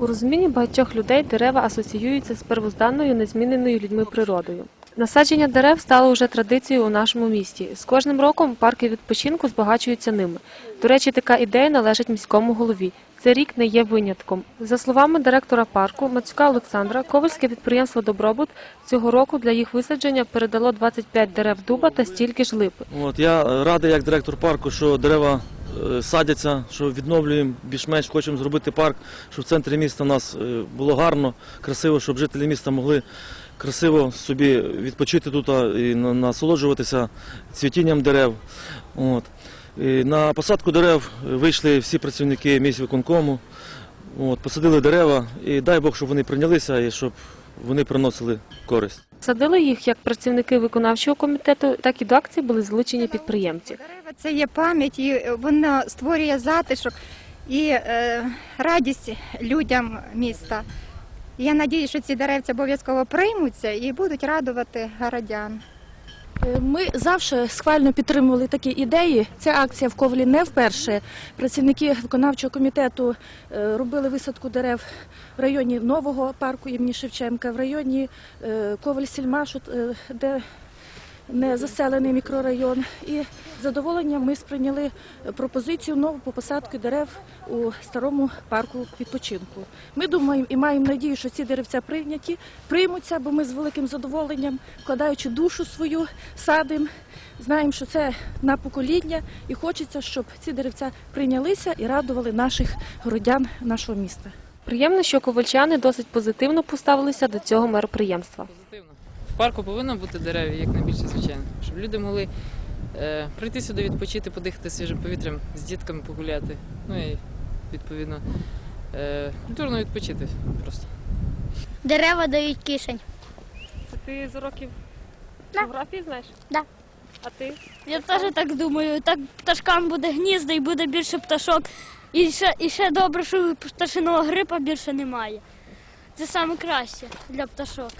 У розумінні багатьох людей дерева асоціюються з первозданною незміненою людьми природою. Насадження дерев стало вже традицією у нашому місті. З кожним роком парки відпочинку збагачуються ними. До речі, така ідея належить міському голові. Цей рік не є винятком. За словами директора парку Мацюка Олександра, Ковальське підприємство Добробут цього року для їх висадження передало 25 дерев дуба та стільки ж липи. От, я радий як директор парку, що дерева садяться, що відновлюємо більш-менш хочемо зробити парк, щоб в центрі міста у нас е, було гарно, красиво, щоб жителі міста могли красиво собі відпочити тут і насолоджуватися цвітінням дерев. От. І на посадку дерев вийшли всі працівники міськвиконкому, от, посадили дерева і дай Бог, щоб вони прийнялися і щоб вони приносили користь. Садили їх як працівники виконавчого комітету, так і до акції були залучені підприємці. Дерева це є пам'ять, і воно створює затишок і е, радість людям міста. Я надію, що ці деревця обов'язково приймуться і будуть радувати городян. Е, Ми завжди схвально підтримували такі ідеї. Ця акція в Ковлі не вперше. Працівники виконавчого комітету е, робили висадку дерев в районі нового парку імені Шевченка, в районі е, Коваль-Сільмашу, де не заселений мікрорайон. І з задоволенням ми сприйняли пропозицію нову по посадку дерев у старому парку відпочинку. Ми думаємо і маємо надію, що ці деревця прийняті, приймуться, бо ми з великим задоволенням, вкладаючи душу свою, садим. Знаємо, що це на покоління, і хочеться, щоб ці деревця прийнялися і радували наших городян нашого міста. Приємно, що ковальчани досить позитивно поставилися до цього мероприємства. Парку повинно бути дерев як найбільше, звичайно, щоб люди могли е, прийти сюди відпочити, подихати свіжим повітрям, з дітками погуляти. Ну і відповідно е, культурно відпочити просто. Дерева дають кишень. Це ти з уроків Да. географії знаєш? Да. А ти? Я теж так думаю. Так пташкам буде гнізда і буде більше пташок. І ще, і ще добре, що пташиного грипа більше немає. Це саме краще для пташок.